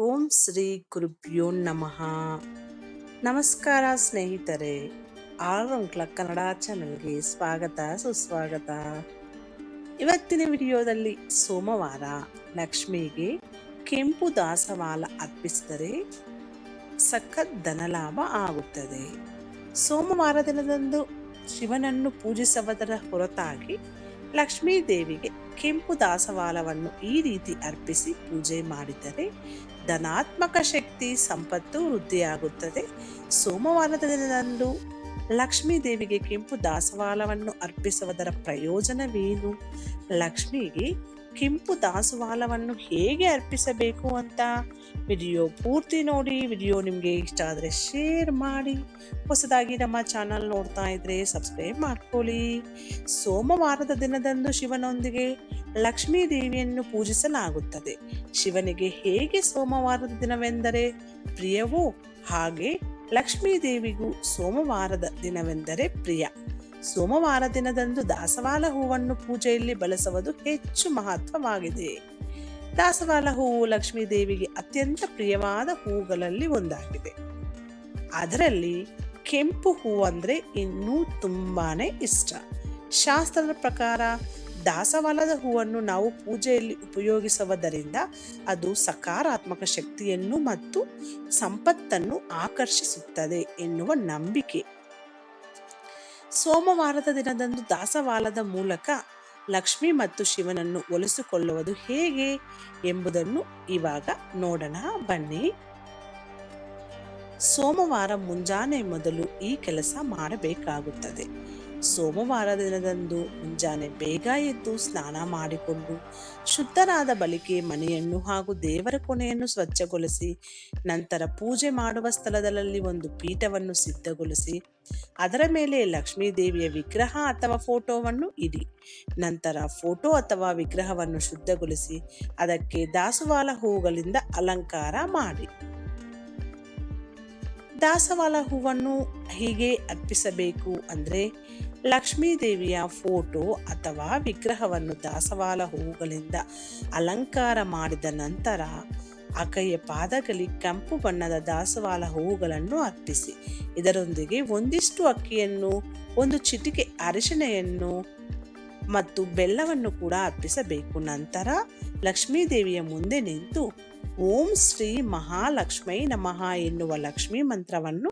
ಓಂ ಶ್ರೀ ಗುರುಭ್ಯೋ ನಮಃ. ನಮಸ್ಕಾರ ಸ್ನೇಹಿತರೆ ಆಳ್ವಂಕ್ಲ ಕನ್ನಡ ಚಾನಲ್ಗೆ ಸ್ವಾಗತ, ಸುಸ್ವಾಗತ. ಇವತ್ತಿನ ವಿಡಿಯೋದಲ್ಲಿ ಸೋಮವಾರ ಲಕ್ಷ್ಮಿಗೆ ಕೆಂಪು ದಾಸವಾಲ ಅರ್ಪಿಸಿದರೆ ಸಖತ್ ಧನಲಾಭ ಆಗುತ್ತದೆ. ಸೋಮವಾರ ದಿನದಂದು ಶಿವನನ್ನು ಪೂಜಿಸುವುದರ ಹೊರತಾಗಿ ಲಕ್ಷ್ಮೀ ದೇವಿಗೆ ಕೆಂಪು ದಾಸವಾಳವನ್ನು ಈ ರೀತಿ ಅರ್ಪಿಸಿ ಪೂಜೆ ಮಾಡಿದರೆ ಧನಾತ್ಮಕ ಶಕ್ತಿ, ಸಂಪತ್ತು ವೃದ್ಧಿಯಾಗುತ್ತದೆ. ಸೋಮವಾರದ ದಿನದಂದು ಲಕ್ಷ್ಮೀ ದೇವಿಗೆ ಕೆಂಪು ದಾಸವಾಳವನ್ನು ಅರ್ಪಿಸುವುದರ ಪ್ರಯೋಜನವೇನು? ಲಕ್ಷ್ಮಿಗೆ ಕೆಂಪು ದಾಸವಾಲವನ್ನು ಹೇಗೆ ಅರ್ಪಿಸಬೇಕು ಅಂತ ವಿಡಿಯೋ ಪೂರ್ತಿ ನೋಡಿ, ವಿಡಿಯೋ ನಿಮಗೆ ಇಷ್ಟ ಆದರೆ ಶೇರ್ ಮಾಡಿ. ಹೊಸದಾಗಿ ನಮ್ಮ ಚಾನಲ್ ನೋಡ್ತಾ ಇದ್ರೆ ಸಬ್ಸ್ಕ್ರೈಬ್ ಮಾಡ್ಕೊಳ್ಳಿ. ಸೋಮವಾರದ ದಿನದಂದು ಶಿವನೊಂದಿಗೆ ಲಕ್ಷ್ಮೀ ದೇವಿಯನ್ನು ಪೂಜಿಸಲಾಗುತ್ತದೆ. ಶಿವನಿಗೆ ಹೇಗೆ ಸೋಮವಾರದ ದಿನವೆಂದರೆ ಪ್ರಿಯವೋ ಹಾಗೆ ಲಕ್ಷ್ಮೀ ದೇವಿಗೂ ಸೋಮವಾರದ ದಿನವೆಂದರೆ ಪ್ರಿಯ. ಸೋಮವಾರ ದಿನದಂದು ದಾಸವಾಳ ಹೂವನ್ನು ಪೂಜೆಯಲ್ಲಿ ಬಳಸುವುದು ಹೆಚ್ಚು ಮಹತ್ವವಾಗಿದೆ. ದಾಸವಾಳ ಹೂವು ಲಕ್ಷ್ಮೀ ದೇವಿಗೆ ಅತ್ಯಂತ ಪ್ರಿಯವಾದ ಹೂಗಳಲ್ಲಿ ಒಂದಾಗಿದೆ. ಅದರಲ್ಲಿ ಕೆಂಪು ಹೂವು ಅಂದ್ರೆ ಇನ್ನೂ ತುಂಬಾನೇ ಇಷ್ಟ. ಶಾಸ್ತ್ರದ ಪ್ರಕಾರ ದಾಸವಾಳದ ಹೂವನ್ನು ನಾವು ಪೂಜೆಯಲ್ಲಿ ಉಪಯೋಗಿಸುವುದರಿಂದ ಅದು ಸಕಾರಾತ್ಮಕ ಶಕ್ತಿಯನ್ನು ಮತ್ತು ಸಂಪತ್ತನ್ನು ಆಕರ್ಷಿಸುತ್ತದೆ ಎನ್ನುವ ನಂಬಿಕೆ. ಸೋಮವಾರದ ದಿನದಂದು ದಾಸವಾಳದ ಮೂಲಕ ಲಕ್ಷ್ಮಿ ಮತ್ತು ಶಿವನನ್ನು ಒಲಿಸಿಕೊಳ್ಳುವುದು ಹೇಗೆ ಎಂಬುದನ್ನು ಇವಾಗ ನೋಡೋಣ, ಬನ್ನಿ. ಸೋಮವಾರ ಮುಂಜಾನೆ ಮೊದಲು ಈ ಕೆಲಸ ಮಾಡಬೇಕಾಗುತ್ತದೆ. ಸೋಮವಾರ ದಿನದಂದು ಮುಂಜಾನೆ ಬೇಗ ಎದ್ದು ಸ್ನಾನ ಮಾಡಿಕೊಂಡು ಶುದ್ಧರಾದ ಬಳಿಕೆ ಮನೆಯನ್ನು ಹಾಗೂ ದೇವರ ಕೊನೆಯನ್ನು ಸ್ವಚ್ಛಗೊಳಿಸಿ, ನಂತರ ಪೂಜೆ ಮಾಡುವ ಸ್ಥಳದಲ್ಲಿ ಒಂದು ಪೀಠವನ್ನು ಸಿದ್ಧಗೊಳಿಸಿ, ಅದರ ಮೇಲೆ ಲಕ್ಷ್ಮೀ ದೇವಿಯ ವಿಗ್ರಹ ಅಥವಾ ಫೋಟೋವನ್ನು ಇಡಿ, ನಂತರ ಫೋಟೋ ಅಥವಾ ವಿಗ್ರಹವನ್ನು ಶುದ್ಧಗೊಳಿಸಿ, ಅದಕ್ಕೆ ದಾಸವಾಳ ಹೂಗಳಿಂದ ಅಲಂಕಾರ ಮಾಡಿ. ದಾಸವಾಳ ಹೂವನ್ನು ಹೀಗೆ ಅರ್ಪಿಸಬೇಕು ಅಂದರೆ ಲಕ್ಷ್ಮೀ ದೇವಿಯ ಫೋಟೋ ಅಥವಾ ವಿಗ್ರಹವನ್ನು ದಾಸವಾಳ ಹೂವುಗಳಿಂದ ಅಲಂಕಾರ ಮಾಡಿದ ನಂತರ ಆಕೆಯ ಪಾದಗಳಿಗೆ ಕೆಂಪು ಬಣ್ಣದ ದಾಸವಾಳ ಹೂವುಗಳನ್ನು ಅರ್ಪಿಸಿ. ಇದರೊಂದಿಗೆ ಒಂದಿಷ್ಟು ಅಕ್ಕಿಯನ್ನು, ಒಂದು ಚಿಟಿಕೆ ಅರಿಶಿಣೆಯನ್ನು ಮತ್ತು ಬೆಲ್ಲವನ್ನು ಕೂಡ ಅರ್ಪಿಸಬೇಕು. ನಂತರ ಲಕ್ಷ್ಮೀ ದೇವಿಯ ಮುಂದೆ ನಿಂತು ಓಂ ಶ್ರೀ ಮಹಾಲಕ್ಷ್ಮೈ ನಮಃ ಎನ್ನುವ ಲಕ್ಷ್ಮೀ ಮಂತ್ರವನ್ನು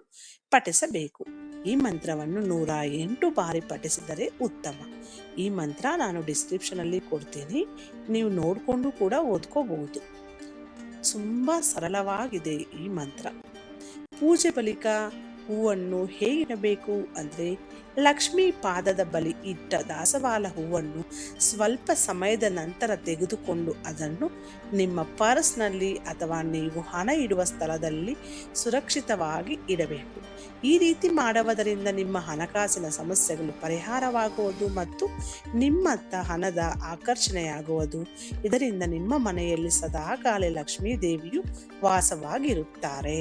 ಪಠಿಸಬೇಕು. ಈ ಮಂತ್ರವನ್ನು ನೂರ ಎಂಟು ಬಾರಿ ಪಠಿಸಿದರೆ ಉತ್ತಮ. ಈ ಮಂತ್ರ ನಾನು ಡಿಸ್ಕ್ರಿಪ್ಷನ್ ಅಲ್ಲಿ ಕೊಡ್ತೀನಿ. ನೀವು ನೋಡಿಕೊಂಡು ಕೂಡ ಓದ್ಕೋಬಹುದು. ತುಂಬಾ ಸರಳವಾಗಿದೆ ಈ ಮಂತ್ರ. ಪೂಜೆ ಬಳಿಕ ಹೂವನ್ನು ಹೇಗಿಡಬೇಕು ಅಂದರೆ ಲಕ್ಷ್ಮೀ ಪಾದದ ಬಳಿ ಇಟ್ಟ ದಾಸವಾಳ ಹೂವನ್ನು ಸ್ವಲ್ಪ ಸಮಯದ ನಂತರ ತೆಗೆದುಕೊಂಡು ಅದನ್ನು ನಿಮ್ಮ ಪರ್ಸ್ನಲ್ಲಿ ಅಥವಾ ನೀವು ಹಣ ಇಡುವ ಸ್ಥಳದಲ್ಲಿ ಸುರಕ್ಷಿತವಾಗಿ ಇಡಬೇಕು. ಈ ರೀತಿ ಮಾಡುವುದರಿಂದ ನಿಮ್ಮ ಹಣಕಾಸಿನ ಸಮಸ್ಯೆಗಳು ಪರಿಹಾರವಾಗುವುದು ಮತ್ತು ನಿಮ್ಮತ್ತ ಹಣದ ಆಕರ್ಷಣೆಯಾಗುವುದು. ಇದರಿಂದ ನಿಮ್ಮ ಮನೆಯಲ್ಲಿ ಸದಾಕಾಲ ಲಕ್ಷ್ಮೀ ದೇವಿಯು ವಾಸವಾಗಿರುತ್ತಾರೆ.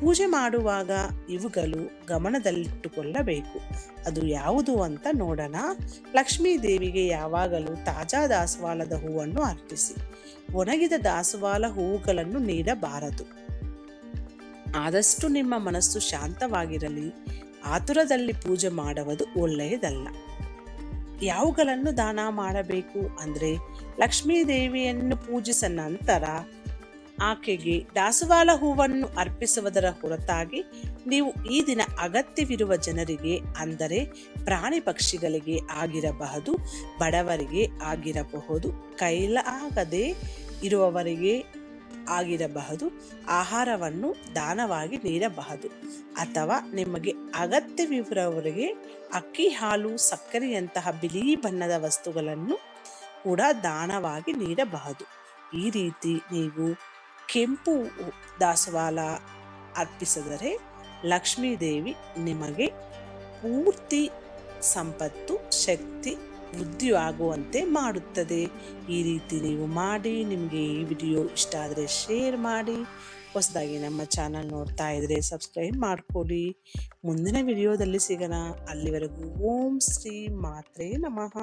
ಪೂಜೆ ಮಾಡುವಾಗ ಇವುಗಳು ಗಮನದಲ್ಲಿಟ್ಟುಕೊಳ್ಳಬೇಕು. ಅದು ಯಾವುದು ಅಂತ ನೋಡೋಣ. ಲಕ್ಷ್ಮೀ ದೇವಿಗೆ ಯಾವಾಗಲೂ ತಾಜಾ ದಾಸವಾಳದ ಹೂವನ್ನು ಅರ್ಪಿಸಿ. ಒಣಗಿದ ದಾಸವಾಳ ಹೂವುಗಳನ್ನು ನೀಡಬಾರದು. ಆದಷ್ಟು ನಿಮ್ಮ ಮನಸ್ಸು ಶಾಂತವಾಗಿರಲಿ. ಆತುರದಲ್ಲಿ ಪೂಜೆ ಮಾಡುವುದು ಒಳ್ಳೆಯದಲ್ಲ. ಯಾವುಗಳನ್ನು ದಾನ ಮಾಡಬೇಕು? ಅಂದರೆ ಲಕ್ಷ್ಮೀ ದೇವಿಯನ್ನು ಪೂಜಿಸ ನಂತರ ಆಕೆಗೆ ದಾಸವಾಳ ಹೂವನ್ನು ಅರ್ಪಿಸುವುದರ ಹೊರತಾಗಿ ನೀವು ಈ ದಿನ ಅಗತ್ಯವಿರುವ ಜನರಿಗೆ, ಅಂದರೆ ಪ್ರಾಣಿ ಪಕ್ಷಿಗಳಿಗೆ ಆಗಿರಬಹುದು, ಬಡವರಿಗೆ ಆಗಿರಬಹುದು ಕೈಲಾಗದೆ ಇರುವವರಿಗೆ ಆಗಿರಬಹುದು, ಆಹಾರವನ್ನು ದಾನವಾಗಿ ನೀಡಬಹುದು. ಅಥವಾ ನಿಮಗೆ ಅಗತ್ಯವಿರುವವರಿಗೆ ಅಕ್ಕಿ, ಹಾಲು, ಸಕ್ಕರೆಯಂತಹ ಬಿಳಿ ಬಣ್ಣದ ವಸ್ತುಗಳನ್ನು ಕೂಡ ದಾನವಾಗಿ ನೀಡಬಹುದು. ಈ ರೀತಿ ನೀವು ಕೆಂಪು ದಾಸವಾಳ ಅರ್ಪಿಸಿದರೆ ಲಕ್ಷ್ಮೀದೇವಿ ನಿಮಗೆ ಪೂರ್ತಿ ಸಂಪತ್ತು, ಶಕ್ತಿ ವೃದ್ಧಿಯಾಗುವಂತೆ ಮಾಡುತ್ತದೆ. ಈ ರೀತಿ ನೀವು ಮಾಡಿ, ನಿಮಗೆ ಈ ವಿಡಿಯೋ ಇಷ್ಟ ಆದರೆ ಶೇರ್ ಮಾಡಿ. ಹೊಸದಾಗಿ ನಮ್ಮ ಚಾನಲ್ ನೋಡ್ತಾ ಇದ್ರೆ ಸಬ್ಸ್ಕ್ರೈಬ್ ಮಾಡ್ಕೊಳ್ಳಿ. ಮುಂದಿನ ವಿಡಿಯೋದಲ್ಲಿ ಸಿಗೋಣ. ಅಲ್ಲಿವರೆಗೂ ಓಂ ಶ್ರೀ ಮಾತ್ರೇ ನಮಃ.